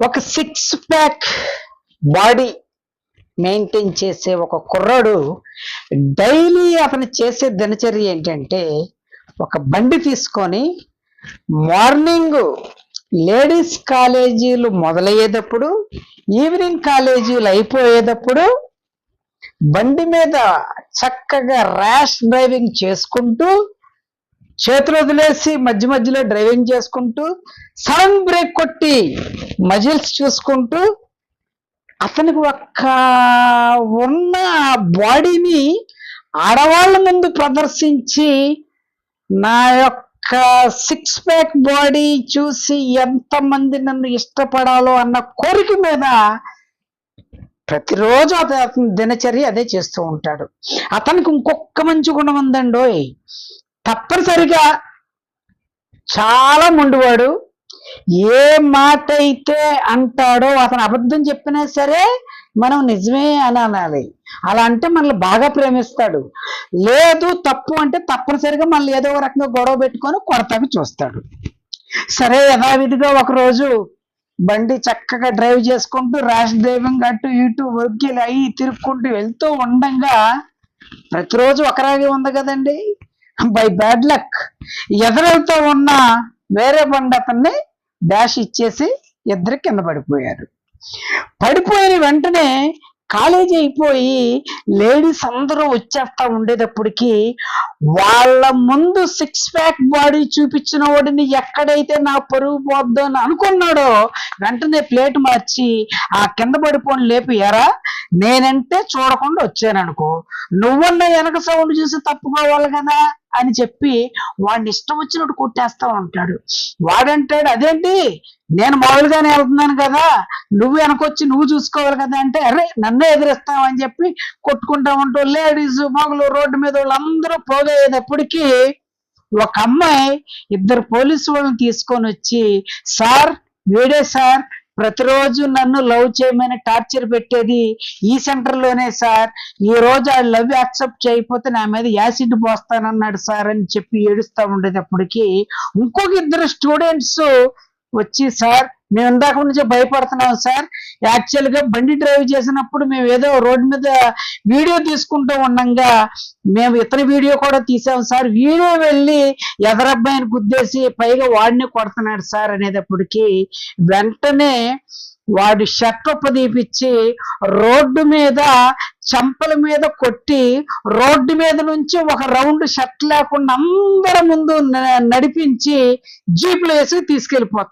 ఒక six pack body maintain చేసే ఒక కుర్రాడు డైలీ అతను చేసే దినచర్య ఏంటంటే ఒక బండి తీసుకొని మార్నింగ్ లేడీస్ కాలేజీలు మొదలయ్యేటప్పుడు ఈవినింగ్ కాలేజీలు అయిపోయేటప్పుడు బండి మీద చక్కగా ర్యాష్ డ్రైవింగ్ చేసుకుంటూ చేతులు వదిలేసి మధ్య మధ్యలో డ్రైవింగ్ చేసుకుంటూ సడన్ బ్రేక్ కొట్టి మజిల్స్ చూసుకుంటూ అతనికి ఒక్క ఉన్న బాడీని ఆడవాళ్ళ ముందు ప్రదర్శించి నా యొక్క సిక్స్ ప్యాక్ బాడీ చూసి ఎంతమంది నన్ను ఇష్టపడాలో అన్న కోరిక మీద ప్రతిరోజు అతను దినచర్య అదే చేస్తూ ఉంటాడు. అతనికి ఇంకొక మంచి గుణం ఉందండోయ్. తప్పనిసరిగా చాలా మొండివాడు ఏ మాట అయితే అంటాడో అతను అబద్ధం చెప్పినా సరే మనం నిజమే అని అనాలి. అలా అంటే మనల్ని బాగా ప్రేమిస్తాడు. లేదు తప్పు అంటే తప్పనిసరిగా మనల్ని ఏదో ఒక రకంగా గొడవ పెట్టుకొని కొడతాకు చూస్తాడు. సరే యథావిధిగా ఒకరోజు బండి చక్కగా డ్రైవ్ చేసుకుంటూ ర్యాష్ డ్రైవింగ్ అటు ఇటు వర్గీలు అయి తిరుక్కుంటూ వెళ్తూ ఉండంగా ప్రతిరోజు ఒకరాగే ఉంది కదండి. బై బ్యాడ్ లక్ ఎదురెళ్తూ ఉన్న వేరే బండి అతన్ని డాష్ ఇచ్చేసి ఇద్దరు కింద పడిపోయారు. పడిపోయిన వెంటనే కాలేజీ అయిపోయి లేడీస్ అందరూ వచ్చేస్తా ఉండేటప్పటికి వాళ్ళ ముందు సిక్స్ ప్యాక్ బాడీ చూపించిన వాడిని ఎక్కడైతే నా పరుగు పోద్దో అని అనుకున్నాడో వెంటనే ప్లేట్ మార్చి ఆ కింద పడిపోని లేపి ఎరా నేనంటే చూడకుండా వచ్చాననుకో నువ్వన్న వెనక సౌండ్ చూసి తప్పుకోవాలి కదా అని చెప్పి వాడిని ఇష్టం వచ్చినట్టు కొట్టేస్తా ఉంటాడు వాడంటాడు అదేంటి? నేను మామూలుగానే వెళ్తున్నాను కదా. నువ్వు వెనకొచ్చి నువ్వు చూసుకోవాలి కదా అంటే అరే నన్నే ఎదిరిస్తావు అని చెప్పి కొట్టుకుంటా ఉంటూ లేడీస్ మొగలు రోడ్డు మీద వాళ్ళందరూ పోగయ్యేటప్పటికీ ఒక అమ్మాయి ఇద్దరు పోలీసు వాళ్ళని తీసుకొని వచ్చి సార్ వీడే సార్ ప్రతిరోజు నన్ను లవ్ చేయమని టార్చర్ పెట్టేది ఈ సెంటర్లోనే సార్. ఈ రోజు ఆ లవ్ యాక్సెప్ట్ చేయకపోతే నా మీద యాసిడ్ పోస్తానన్నాడు సార్ అని చెప్పి ఏడుస్తా ఉండేటప్పటికి ఇంకొక ఇద్దరు స్టూడెంట్స్ వచ్చి సార్ మేము ఇందాక నుంచి భయపడుతున్నాం సార్. యాక్చువల్గా బండి డ్రైవ్ చేసినప్పుడు మేము ఏదో రోడ్డు మీద వీడియో తీసుకుంటూ ఉండగా మేము ఇతని వీడియో కూడా తీసాం సార్. వీడియో వెళ్ళి ఎదరబ్బాయిని గుద్దేసి పైగా వాడిని కొడుతున్నాడు సార్ అనేటప్పటికీ వెంటనే వాడి షర్ట్ ఉపదీపించి రోడ్డు మీద చంపల మీద కొట్టి రోడ్డు మీద నుంచి ఒక రౌండ్ షర్ట్ లేకుండా అందరి ముందు నడిపించి జీపులో వేసి తీసుకెళ్ళిపోతాడు